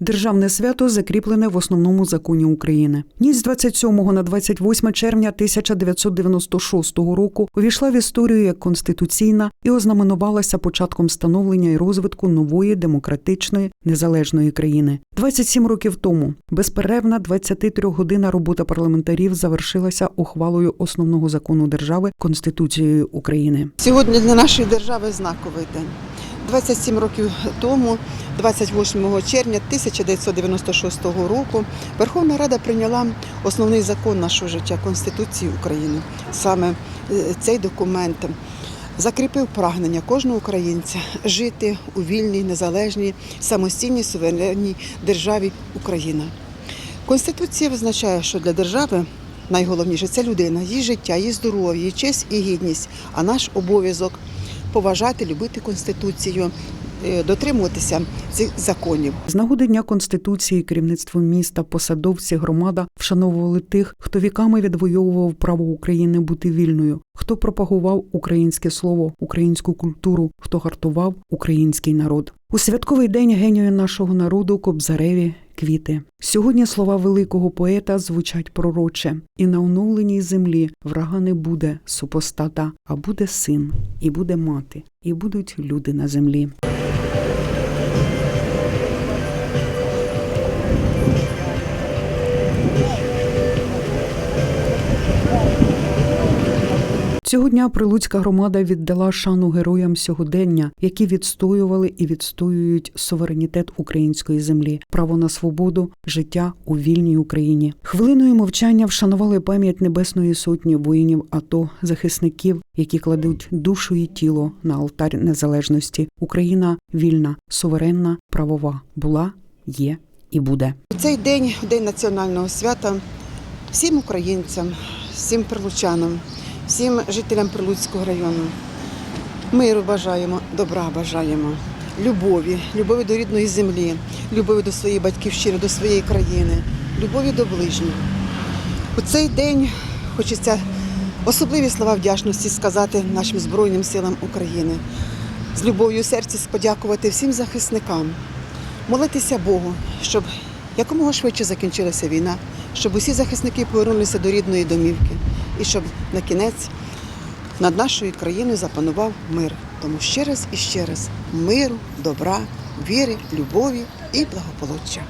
Державне свято закріплене в основному законі України. Ніч з 27 на 28 червня 1996 року увійшла в історію як конституційна і ознаменувалася початком становлення і розвитку нової демократичної незалежної країни. 27 років тому безперервна 23-годинна робота парламентарів завершилася ухвалою основного закону держави Конституцією України. Сьогодні для нашої держави знаковий день. 27 років тому, 28 червня 1996 року, Верховна Рада прийняла основний закон нашого життя Конституцію України. Саме е, цей документ закріпив прагнення кожного українця жити у вільній, незалежній, самостійній суверенній державі Україна. Конституція визначає, що для держави найголовніше це людина, її життя, її здоров'я, її честь і гідність. А наш обов'язок поважати, любити конституцію, е, дотримуватися цих законів. З нагоди Дня Конституції керівництво міста, посадовці, громада вшановували тих, хто віками відвоював право України бути вільною, хто пропагував українське слово, українську культуру, хто гартував український народ. У святковий день генію нашого народу Кобзареві квіти. Сьогодні слова великого поета звучать пророче, і на оновленій землі врага не буде супостата, а буде син, і буде мати, і будуть люди на землі. Цього дня Прилуцька громада віддала шану героям сьогодення, які відстоювали і відстоюють суверенітет української землі, право на свободу, життя у вільній Україні. Хвилиною мовчання вшанували пам'ять Небесної сотні воїнів АТО, захисників, які кладуть душу і тіло на алтарь незалежності. Україна вільна, суверенна, правова була, є і буде. У цей день, день національного свята, всім українцям, всім прилучанам, всім жителям Прилуцького району миру бажаємо, добра бажаємо, любові, любові до рідної землі, любові до своєї батьківщини, до своєї країни, любові до ближніх. У цей день хочеться особливі слова вдячності сказати нашим Збройним силам України. З любов'ю в серці подякувати всім захисникам, молитися Богу, щоб якомога швидше закінчилася війна, щоб усі захисники повернулися до рідної домівки і щоб на кінець над нашою країною запанував мир. Тому ще раз і ще раз миру, добра, віри, любові і благополуччя.